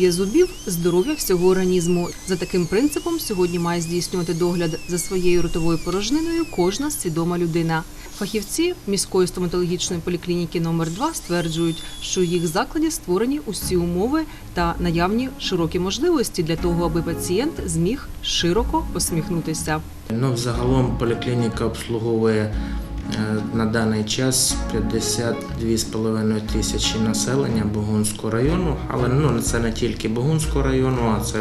Здоров'я зубів здоров'я всього організму. За таким принципом сьогодні має здійснювати догляд за своєю ротовою порожниною кожна свідома людина. Фахівці міської стоматологічної поліклініки номер 2 стверджують, що в їх закладі створені усі умови та наявні широкі можливості для того, аби пацієнт зміг широко посміхнутися. Ну, взагалом поліклініка обслуговує на даний час 52,5 тисячі населення Богунського району, але ну, це не тільки Богунського району, а це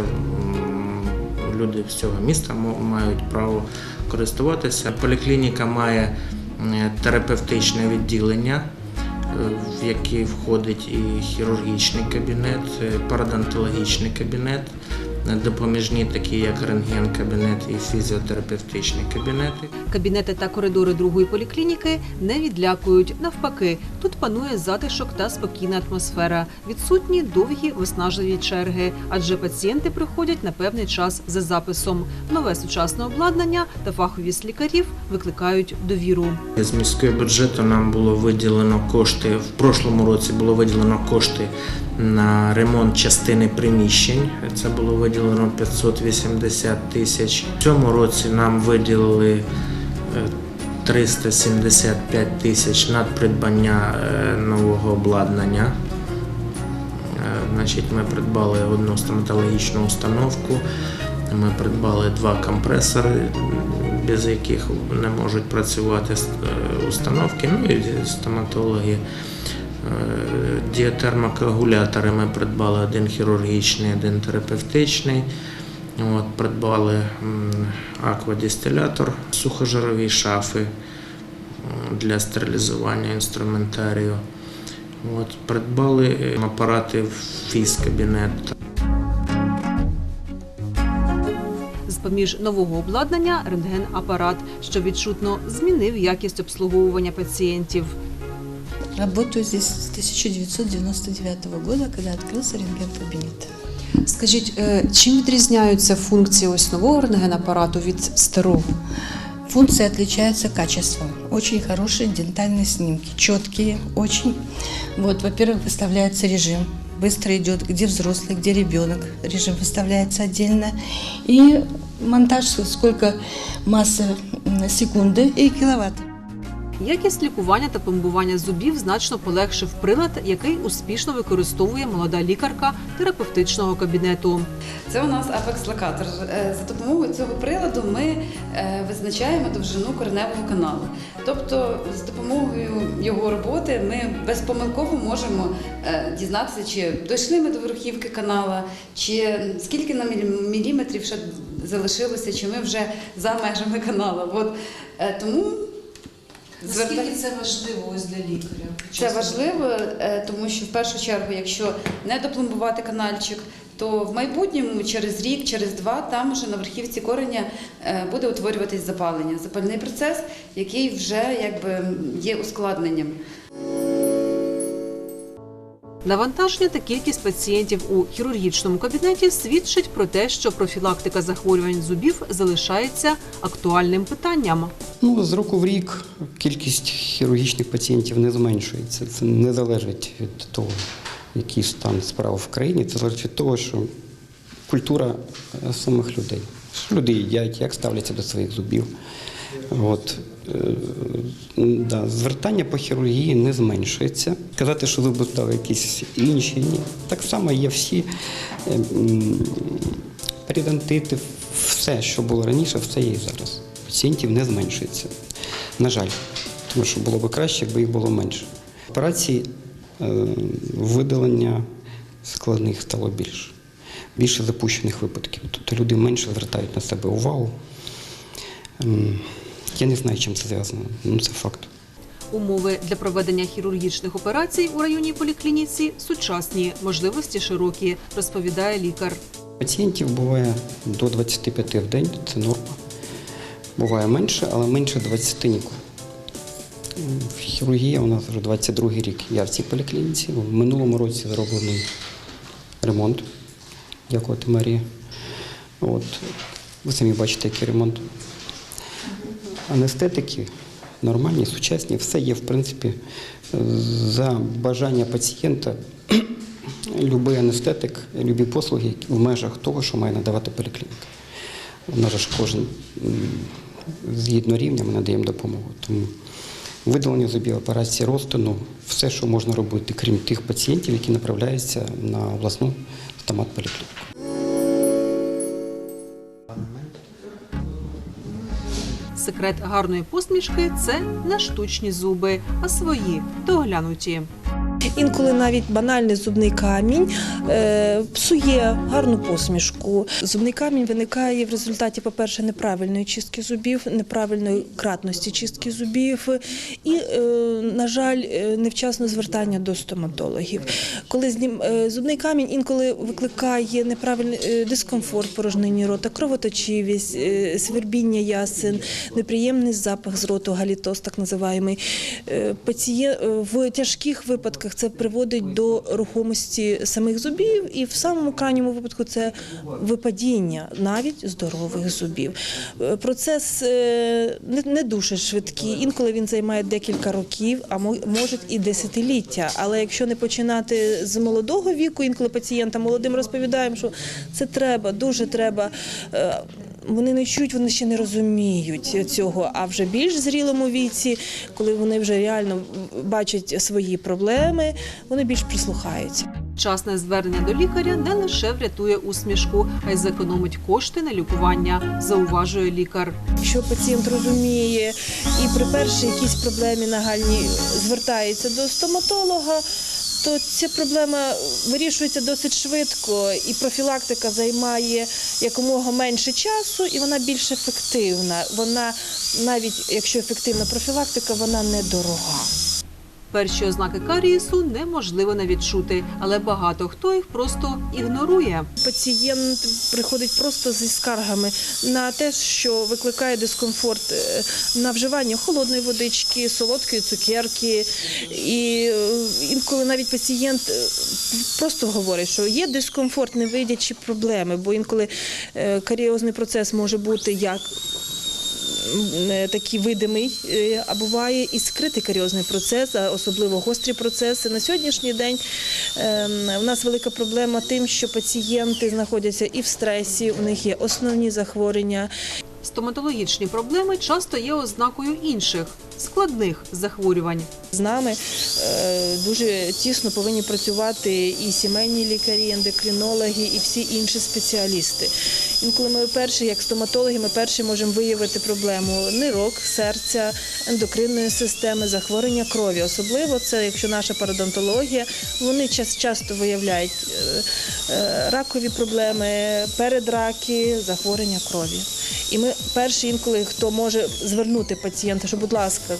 люди всього міста мають право користуватися. Поліклініка має е, терапевтичне відділення, е, в яке входить і хірургічний кабінет, е, парадонтологічний кабінет, е, допоміжні, такі як рентген-кабінет і фізіотерапевтичні кабінети. Кабінети та коридори другої поліклініки не відлякують. Навпаки, тут панує затишок та спокійна атмосфера. Відсутні довгі виснажливі черги, адже пацієнти приходять на певний час за записом. Нове сучасне обладнання та фаховість лікарів викликають довіру. З міського бюджету нам було виділено кошти. В прошлому році було виділено кошти на ремонт частини приміщень. Це було виділено 580 тисяч. В цьому році нам виділили е, 375 тисяч на придбання е, нового обладнання. Е, Значить, ми придбали одну стоматологічну установку. Ми придбали два компресори, без яких не можуть працювати е, установки. Ну і стоматологи. Е, Діатермокоагулятори ми придбали один хірургічний, один терапевтичний. От, придбали аквадистилятор, сухожирові шафи для стерилізування інструментарію. От, придбали апарати в фіз-кабінет. З-поміж нового обладнання рентген-апарат, що відчутно змінив якість обслуговування пацієнтів. Работаю здесь с 1999 года, когда открылся рентген-кабинет. Скажіть, е, чим відрізняються функції ось нового рентген-апарату від старого? Функции отличаются качеством. Очень хорошие дентальные снимки, четкие, очень. Вот, во-первых, выставляется режим. Быстро идет, где взрослый, где ребенок. Режим выставляется отдельно. И монтаж, сколько масса м, секунды и киловатт. Якість лікування та пломбування зубів значно полегшив прилад, який успішно використовує молода лікарка терапевтичного кабінету. Це у нас апекс-локатор. Е, За допомогою цього приладу ми е, визначаємо довжину кореневого каналу. Тобто, з допомогою його роботи ми безпомилково можемо е, дізнатися, чи дійшли ми до верхівки канала, чи скільки на мілі- міліметрів ще залишилося, чи ми вже за межами каналу. От, тому зверта- це важливо ось для лікаря? це важливо, е, тому що в першу чергу, якщо не допломбувати канальчик, то в майбутньому через рік, через два, там уже на верхівці кореня е, буде утворюватись запалення, запальний процес, який вже якби є ускладненням. Навантаження та кількість пацієнтів у хірургічному кабінеті свідчить про те, що профілактика захворювань зубів залишається актуальним питанням. Ну, з року в рік кількість хірургічних пацієнтів не зменшується. Це не залежить від того, який стан справ в країні. Це залежить від того, що культура е, самих людей. Люди їдять, як ставляться до своїх зубів. От, е, да, звертання по хірургії не зменшується. Казати, що стали якісь інші, ні. Так само є всі е, все, що було раніше, все є і зараз. Пацієнтів не зменшується. На жаль, тому що було б краще, якби їх було менше. Операцій е, видалення складних стало більше. Більше запущених випадків. Тобто люди менше звертають на себе увагу. Я не знаю, чим це зв'язано. Ну, це факт. Умови для проведення хірургічних операцій у районній поліклініці сучасні, можливості широкі, розповідає лікар. Пацієнтів буває до 25 в день, це норма. Буває менше, але менше 20 ніколи. Хірургія у нас вже 22 рік. Я в цій поліклініці. В минулому році зроблений ремонт. Дякувати Марії. От. Ви самі бачите, який ремонт. Анестетики нормальні, сучасні, все є, в принципі, за бажання пацієнта Любий анестетик, любі послуги в межах того, що має надавати поліклініка. В межах кожен згідно рівня ми надаємо допомогу. Тому видалення зубів, операції розтину, все, що можна робити, крім тих пацієнтів, які направляються на обласну стомат-поліклініку. Секрет гарної посмішки це не штучні зуби, а свої доглянуті. Інколи навіть банальний зубний камінь е, псує гарну посмішку. Зубний камінь виникає в результаті, по-перше, неправильної чистки зубів, неправильної кратності чистки зубів і, е, на жаль, е, невчасне звертання до стоматологів. Коли зубний камінь інколи викликає неправильний дискомфорт порожнині рота, кровоточивість, свербіння ясен, неприємний запах з роту, галітоз, так Пацієнт в тяжких випадках це приводить до рухомості самих зубів, і в самому крайньому випадку це випадіння навіть здорових зубів. Е, Процес е, не, дуже швидкий. Інколи він займає декілька років, а може і десятиліття. Але якщо не починати з молодого віку, інколи пацієнтам молодим розповідаємо, що це треба, дуже треба. Вони не чують, вони ще не розуміють цього. А вже більш зрілому віці, коли вони вже реально бачать свої проблеми, вони більш прислухаються. Вчасне звернення до лікаря не лише врятує усмішку, а й зекономить кошти на лікування, зауважує лікар. Якщо пацієнт розуміє і при першій якійсь проблемі нагальній звертається до стоматолога, то ця проблема вирішується досить швидко, і профілактика займає якомога менше часу, і вона більш ефективна. Вона навіть якщо ефективна профілактика, вона недорога. Перші ознаки карієсу неможливо не відчути, але багато хто їх просто ігнорує. Пацієнт приходить просто зі скаргами на те, що викликає дискомфорт е, на вживання холодної водички, солодкої цукерки. І е, інколи навіть пацієнт е, просто говорить, що є дискомфорт, не видячи проблеми, бо інколи каріозний процес може бути як такий видимий, е, а буває і скритий каріозний процес, а особливо гострі процеси. На сьогоднішній день ем, у нас велика проблема тим, що пацієнти знаходяться і в стресі, у них є основні захворювання. Стоматологічні проблеми часто є ознакою інших складних захворювань. З нами е, дуже тісно повинні працювати і сімейні лікарі, ендокринологи, і всі інші спеціалісти. Інколи ми перші, як стоматологи, ми перші можемо виявити проблему нирок, серця, ендокринної системи, захворювання крові. Особливо це, якщо наша пародонтологія, вони часто виявляють е, е, ракові проблеми, передраки, захворювання крові. І ми перші інколи, хто може звернути пацієнта, що, будь ласка,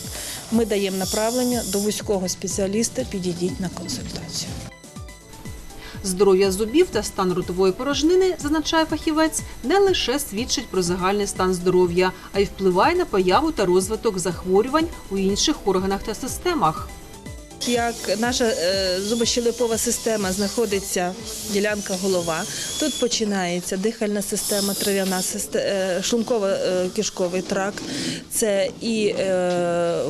ми даємо направлення до вузького спеціаліста, підійдіть на консультацію. Здоров'я зубів та стан ротової порожнини, зазначає фахівець, не лише свідчить про загальний стан здоров'я, а й впливає на появу та розвиток захворювань у інших органах та системах. Як наша е, зубощелепова система знаходиться ділянка голова, тут починається дихальна система, трав'яна система, шлунково-кишковий тракт, це і е,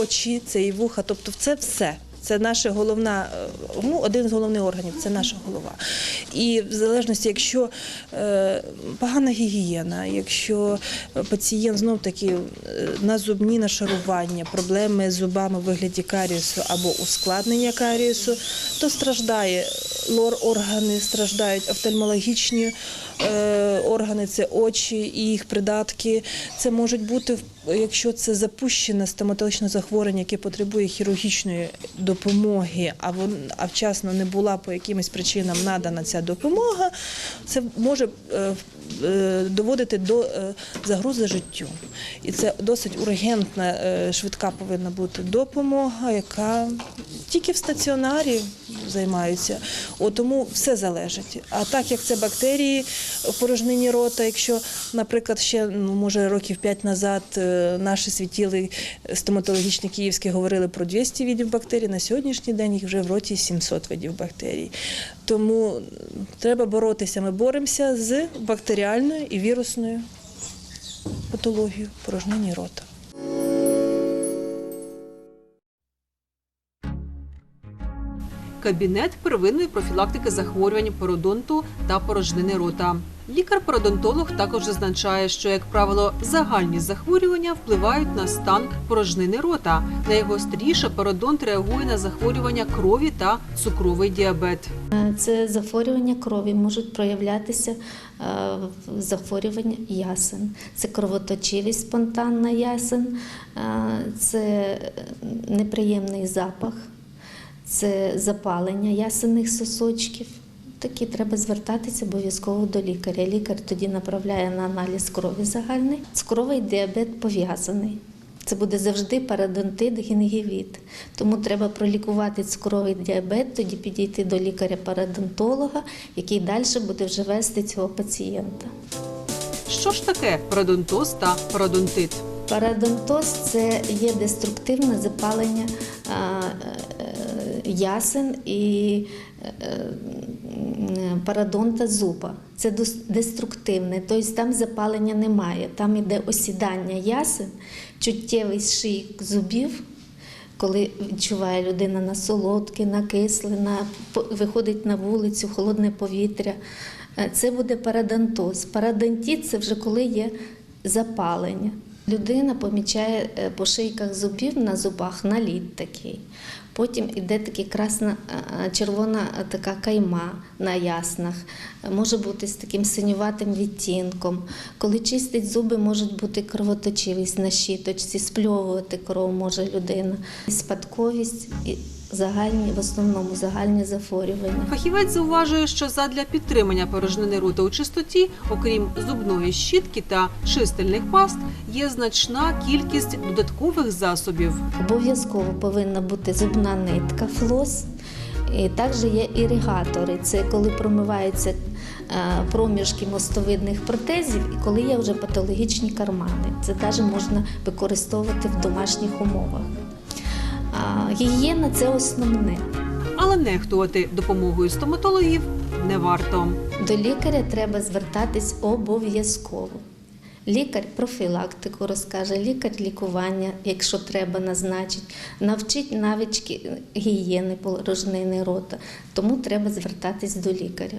очі, це і вуха, тобто це все. Це наша головна, е, ну, один з головних органів це наша голова. І в залежності, якщо е, погана гігієна, якщо пацієнт знов таки е, на зубні нашарування, проблеми з зубами в вигляді каріусу або ускладнення каріусу, то страждає лор-органи, страждають офтальмологічні е, органи, це очі і їх придатки. Це можуть бути, якщо це запущене стоматологічне захворювання, яке потребує хірургічної допомоги, а а вчасно не була по якимось причинам надана ця допомога, це може е, е, доводити до загрози життю. І це досить ургентна, швидка повинна бути допомога, яка тільки в стаціонарі займаються. От тому все залежить. А так як це бактерії в порожнині рота, якщо, наприклад, ще ну, може років п'ять назад е, наші світіли стоматологічні київські говорили про 200 видів бактерій, на сьогоднішній день їх вже в роті 700 видів бактерій. Тому треба боротися. Ми боремося з бактеріальною і вірусною патологією порожнині рота. Кабінет первинної профілактики захворювань пародонту та порожнини рота. Лікар-пародонтолог також зазначає, що, як правило, загальні захворювання впливають на стан порожнини рота. Найгостріше пародонт реагує на захворювання крові та цукровий діабет. Це захворювання крові можуть проявлятися е, захворювання ясен. Це кровоточивість спонтанна ясен, е, це неприємний запах, це запалення ясенних сосочків. Такі треба звертатися обов'язково до лікаря. Лікар тоді направляє на аналіз крові загальний. Цукровий діабет пов'язаний. Це буде завжди парадонтит, гінгівіт. Тому треба пролікувати цукровий діабет, тоді підійти до лікаря-парадонтолога, який далі буде вже вести цього пацієнта. Що ж таке пародонтоз та пародонтит? Парадонтоз це є деструктивне запалення е, ясен і е, парадонта зуба. Це деструктивне, тобто там запалення немає. Там іде осідання ясен, чуттєвий шийк зубів. Коли відчуває людина на солодке, на кисле, на виходить на вулицю, холодне повітря, е, це буде парадонтоз. Парадонтит це вже коли є запалення. Людина помічає е, по шийках зубів на зубах наліт такий. Потім іде така красна е, червона е, така кайма на яснах, Е, може бути з таким синюватим відтінком. Коли чистить зуби, може бути кровоточивість на щіточці, спльовувати кров може людина. Спадковість загальні, в основному загальні захворювання. Фахівець зауважує, що задля підтримання порожнини рота у чистоті, окрім зубної щітки та чистильних паст, є значна кількість додаткових засобів. Обов'язково повинна бути зубна нитка, флос. І також є іригатори. Це коли промиваються е, проміжки мостовидних протезів, і коли є вже патологічні кармани. Це теж можна використовувати в домашніх умовах. Гігієна це основне. Але нехтувати допомогою стоматологів не варто. До лікаря треба звертатись обов'язково. Лікар профілактику розкаже, лікар лікування, якщо треба, назначить, навчить навички гігієни порожнини рота. Тому треба звертатись до лікаря.